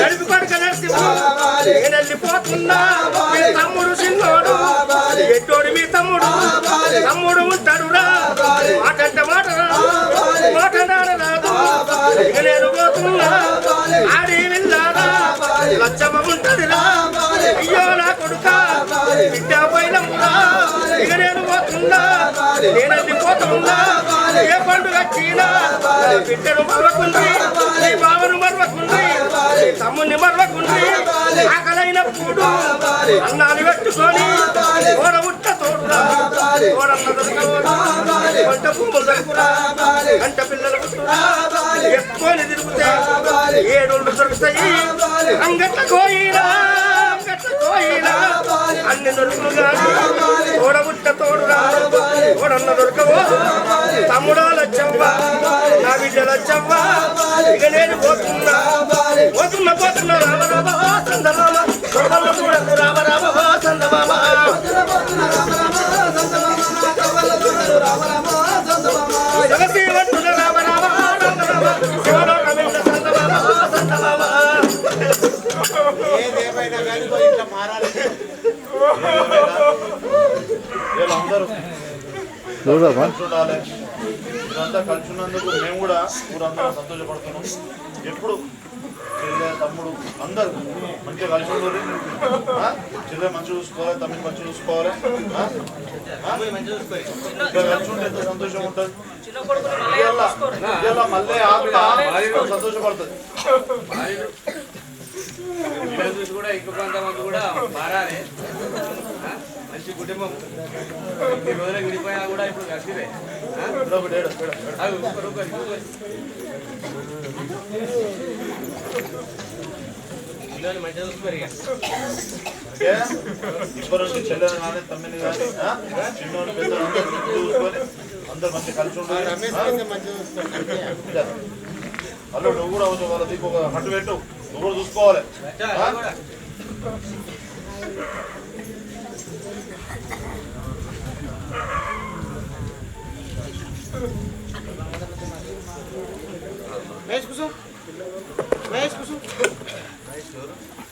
నడిపి కొడుక నరసింహుడు నేను మీ తమ్ముడు చిన్నోడు ఎట్టోడు మీ తమ్ముడు. తమ్ముడు ఉంటాడురా. మాటంటే మాట మాట రాదు. ఇక నేను పోతున్నా. ఆడి వెళ్ళారా లచ్చమ్మ ఉంటదిరా. అయ్యో నా కొడుక. బిడ్డ పైన ఇక నేను పోతున్నా. నేను పోతున్నా. ఏ పండుగ వచ్చినా. బిడ్డను మరవకుంది. నీ బావను మరవకుంది. నీ తమ్ముని మరవకుంది ఆకలైనప్పుడు అన్నాన్ని పెట్టుకొని ఓడ ఉట్ట తోడురా. ఓడన్న దొరకవోరా వంట పువ్వులు దొరుకురా. గంట పిల్లలు ఎత్తుకొని తిరుగుతే ఏడుళ్ళు దొరుకుతాయి. అంగట్ల కోయినా అంగట్ల అన్ని దొరుకులు గాని ఓడబుట్ట తోడురా. ఓడన్న దొరకవో. తమ్ముడా లచ్చవ్వ నా బిడ్డ పోతున్నా రామ రామ సందమామ కొడవల్ల చూడకు రామ రామ సందమామ రామ రామ రామ రామ శివలోకమిల్ల సందమామ సందమామ ఏదేమైనా కానీ ఇట్లా మారాలి వీళ్ళందరూ చూడమ్మా కలిసి ఉండాలి ఇదంతా కలిసి ఉన్నందుకు మేము కూడా ఊరందరూ సంతోషపడుతున్నాం. ఎప్పుడు చెల్లె తమ్ముడు అందరూ మంచిగా కలిసి ఉండాలి ఆ? చెల్లె మంచిగా చూసుకోవాలి తమ్ముడు మంచిగా చూసుకోవాలి. కలిసి ఉంటే ఎంత సంతోషం ఉంటుంది? ఇవాళ ఇవాళ మళ్ళీ ఆత్మ సంతోషపడుతుంది. కూడా ఇంకో కొంతమంది కూడా మారాలి? మంచి కుటుంబం. ఈ రోజులు విడిపోయినా కూడా ఇప్పుడు కలిసిరే ఒకరు ఒకరు. పిల్లల్ని మంచిగా చూసుకోరు ఇక. ఇప్పటి నుంచి కానీ తమ్మిని కానీ చూసుకొని అందరు మంచి కలిసి ఉండాలి నువ్వు కూడా కొంచెం వాళ్ళ ఒక హట్టు పెట్టు. నువ్వు కూడా చూసుకోవాలి. Mete, cuzão. Mete, cuzão. Mete, cuzão.